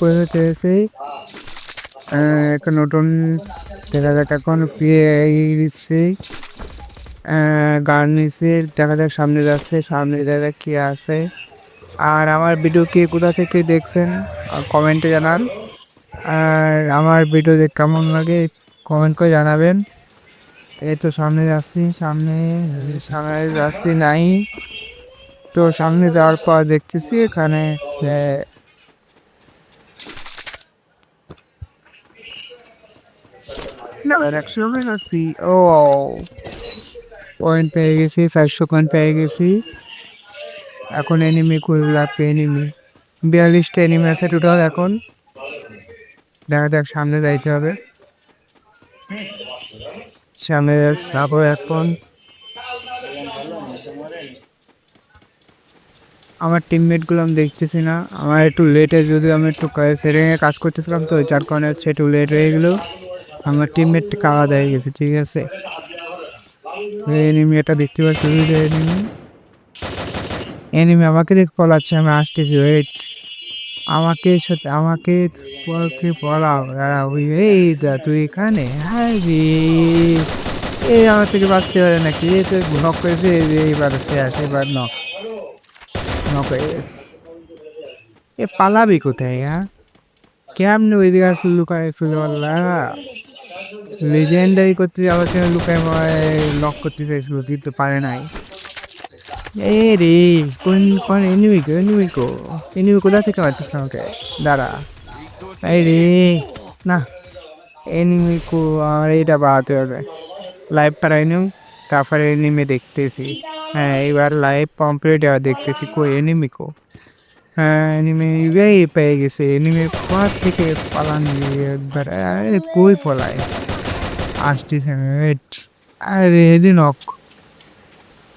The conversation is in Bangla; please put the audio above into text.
করে চেয়েছি একটা নতুন দেখা যাক, এখন পেয়ে দিচ্ছি গান নিচ্ছি, দেখা যাক সামনে যাচ্ছে, সামনে দেখা কি আছে। আর আমার ভিডিও কে কোথা থেকে দেখছেন কমেন্টে জানান। আর আমার ভিডিও দেখ কেমন লাগে কমেন্ট করে জানাবেন। এই তো সামনে যাচ্ছি, সামনে সামনে যাচ্ছি নাই। তো সামনে যাওয়ার পর দেখতেছি এখানে না একশো যাচ্ছি ও পয়েন্ট পেয়ে গেছি চারশো পয়েন্ট পেয়ে গেছি এখন এনিমি খুঁজলাম এনিমি বিয়াল্লিশটা এনিমি আছে টোটাল এখন। দেখা যাক, সামনে যাইতে হবে। সামনে যাব এখন। আমার টিমমেটগুলো আমি দেখতেছি না। আমার একটু লেটে যদি আমি একটু সেটিংয়ে কাজ করতেছিলাম তো, যার কারণে হচ্ছে একটু লেট হয়ে গেলো। আমার টিমমেট কাওয়া হয়ে গেছে, ঠিক আছে? এনিমি এটা দেখতে পাচ্ছি এনিমি এনিমি আমাকে দেখ, পলাচ্ছে, আমি আসতেছি ওয়েট আমাকে সাথে, আমাকে পড়তে পড়াও দাঁড়া ওই এই দা, তুই এখানে? হ্যাঁ এই আমার থেকে বাঁচতে পারে নাকি? এই তো নক করেছে, এই যে আসে, এবার নক নক এ পালাবি কোথায় হ্যাঁ? কেমনে ওই দিকে আসলে লুকায় ছিল আল্লাহ লেজেন্ডারি করতে জন্য লুকায় লক করতে চাইছিল কিন্তু পারে নাই। এ রে, কোন কোন এনিমি গো এনিমি এনিমি কোথা থেকে মারতেছ আমাকে? দাঁড়া। এই রে, না এনিমি কো আমার এইটা বাড়াতে হবে। লাইভ পারাই তারপরে এনিমি দেখতেছি। হ্যাঁ এবার লাইভ কমপ্লিট দেখতেছি কো? হ্যাঁ এনিমি এই পেয়ে গেছে। এনিমি পাশ থেকে পালান একবার। আরে, কই পলায়? আসতেছে আরে, এদিন নক